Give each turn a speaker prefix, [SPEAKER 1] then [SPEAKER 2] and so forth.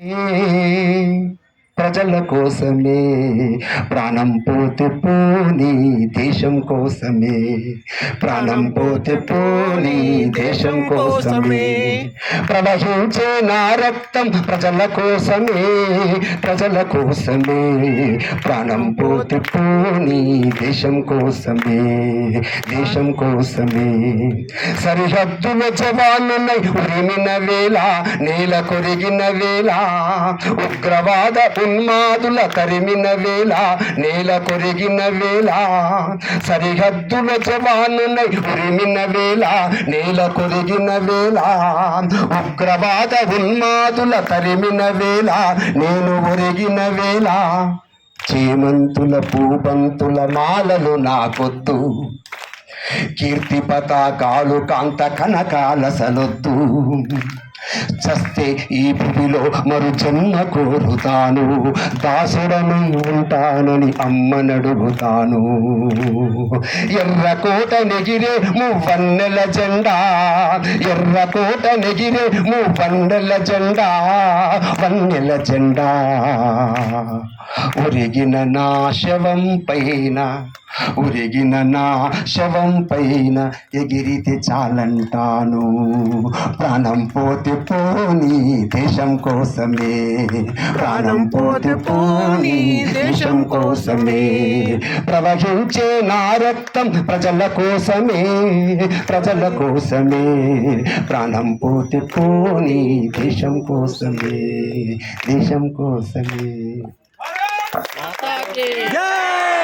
[SPEAKER 1] Mm-hmm. ప్రజల కోసమే ప్రాణం పోతే పోని దేశం కోసమే. ప్రాణం పోతే పోని దేశం కోసమే. ప్రవహించే నా రక్తం ప్రజల కోసమే ప్రజల కోసమే. ప్రాణం పోతే పోని దేశం కోసమే దేశం కోసమే. సరిహద్దుల జవానులై ఉరిమిన వేళ నేల కొరిగిన వేళ ఉగ్రవాద ఉన్మాదుల తరిమిన వేళ నేల కొరిగిన వేళ సరిహద్దుల జవానులై ఉరిమిన వేళ నేల కొరిగిన వేళ ఉగ్రవాద ఉన్మాదుల తరిమిన వేళ నేను ఒరిగిన వేళ. చేమంతుల పూబంతుల మాలలు నాకొద్దు. కీర్తి పతాకాలు కాంత కనకాల సలొద్దు. చస్తే ఈ భూమిలో మరు జన్మ కోరుతాను. దాసుడను ఉంటానని అమ్మనడుగుతాను ఎర్రకోట నెగిరే మువ్వన్నెల జెండా. ఎర్రకోట నెగిరే మువ్వన్నెల జెండా. వన్నెల జెండా ఒరిగిన నా శవం పైన. ఉరిగిన నా శవం పైన ఎగిరితే చాలంటాను. ప్రాణం పోతే పోని దేశం కోసమే. ప్రాణం పోతే పోని దేశం కోసమే. ప్రవహించే నా రక్తం ప్రజల కోసమే. ప్రజల కోసమే. ప్రాణం పోతే పోని దేశం కోసమే. దేశం కోసమే.
[SPEAKER 2] జై!